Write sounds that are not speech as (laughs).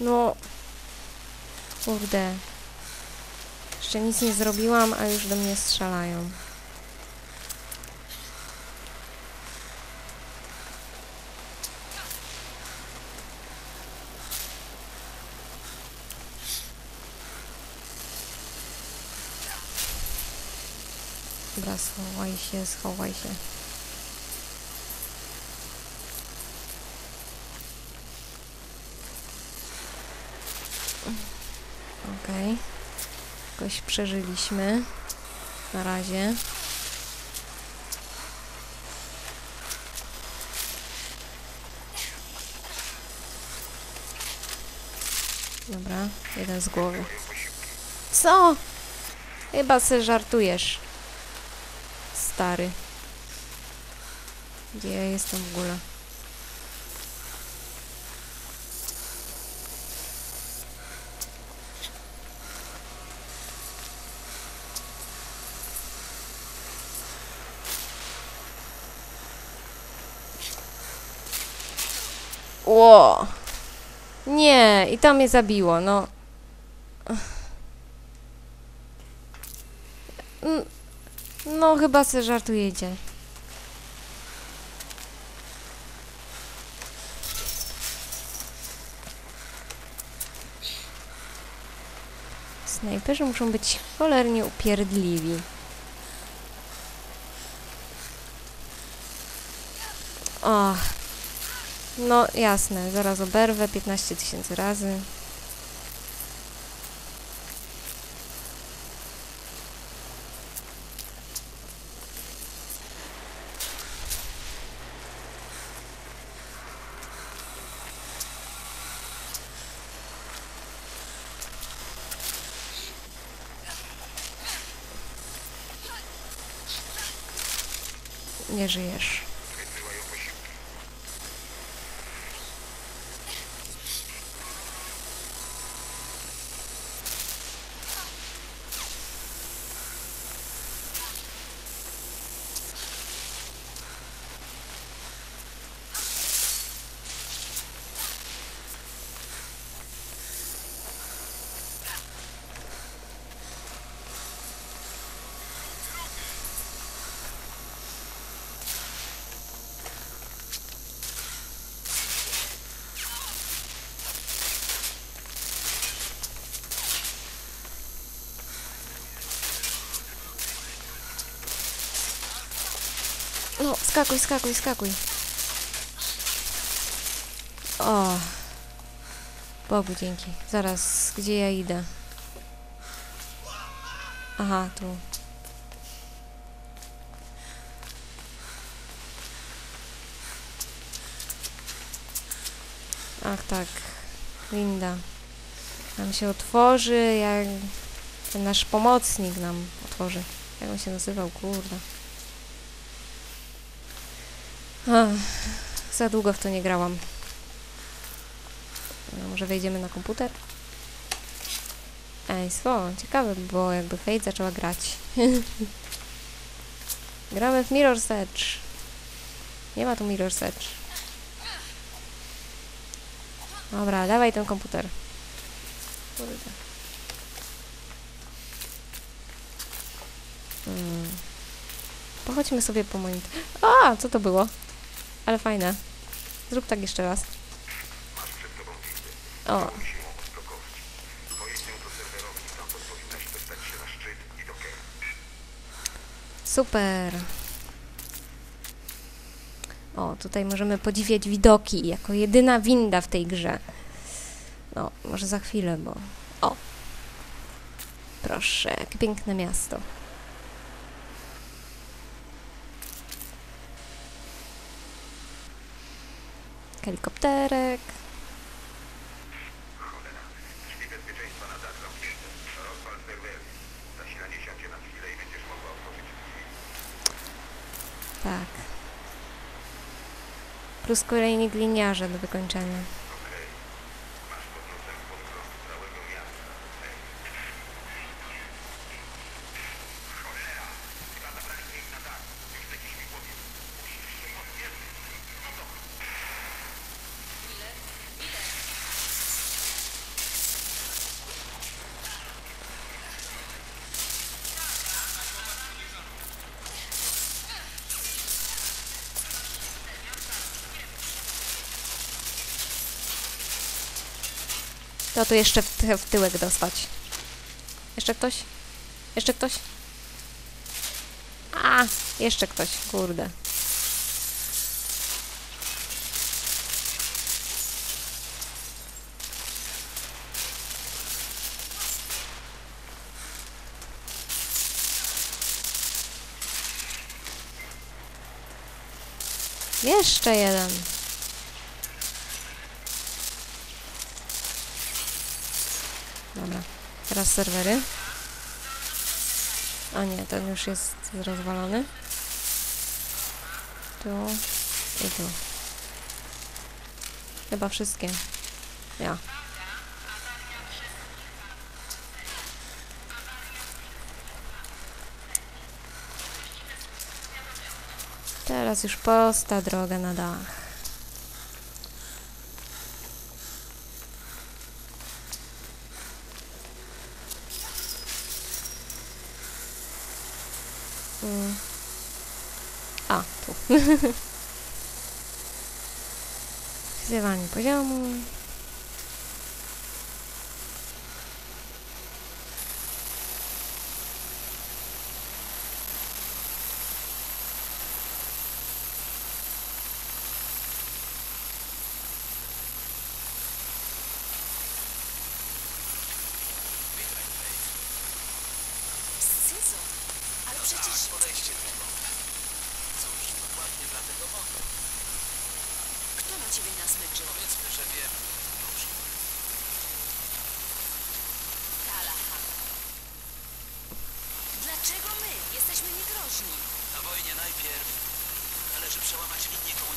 No. Kurde. Jeszcze nic nie zrobiłam, a już do mnie strzelają. Dobra, schowaj się, schowaj się. Jakoś przeżyliśmy. Na razie. Dobra, jeden z głowy. Co? Chyba se żartujesz. Stary. Gdzie ja jestem w ogóle? Ło! Nie, i to mnie zabiło, no. Mm, No, chyba se żartujecie. Snajperzy muszą być cholernie upierdliwi. Och. No jasne, zaraz oberwę 15 tysięcy razy. Nie żyjesz. No, skakuj, skakuj, skakuj. O. Bogu dzięki. Zaraz, gdzie ja idę? Aha, tu. Ach tak, winda. Nam się otworzy, jak ten nasz pomocnik nam otworzy. Jak on się nazywał, kurde. Ach, za długo w to nie grałam. No, może wejdziemy na komputer? Ej, swo, ciekawe było, jakby Fate zaczęła grać. (laughs) Gramy w Mirror's Edge. Nie ma tu Mirror's Edge. Dobra, dawaj ten komputer. Kurde. Hmm. Pochodźmy sobie po moim... A, co to było? Ale fajne. Zrób tak jeszcze raz. O, super. O, tutaj możemy podziwiać widoki jako jedyna winda w tej grze. No, może za chwilę, bo... O! Proszę, jakie piękne miasto. Helikopterek. Cholera. Drzwi bezpieczeństwa na dach zamknięte. Rozwal serwery. Zasilanie siądzie na chwilę i będziesz mogła otworzyć drzwi. Tak. Plus kolejni gliniarze do wykończenia. To tu jeszcze w, ty- w tyłek dostać. Jeszcze ktoś? Jeszcze ktoś? A, jeszcze ktoś, kurde. Jeszcze jeden. Dobra, teraz serwery. A nie, ten już jest rozwalony. Tu i tu. Chyba wszystkie. Ja. Teraz już prosta droga na dach. Mm. Ah, tu. (laughs) Se vanno, proviamo. Nasmyczy? Powiedzmy, że wiem. Proszę. Kalahan. Dlaczego my? Jesteśmy niegroźni. Na wojnie najpierw należy przełamać linię komunikacyjną.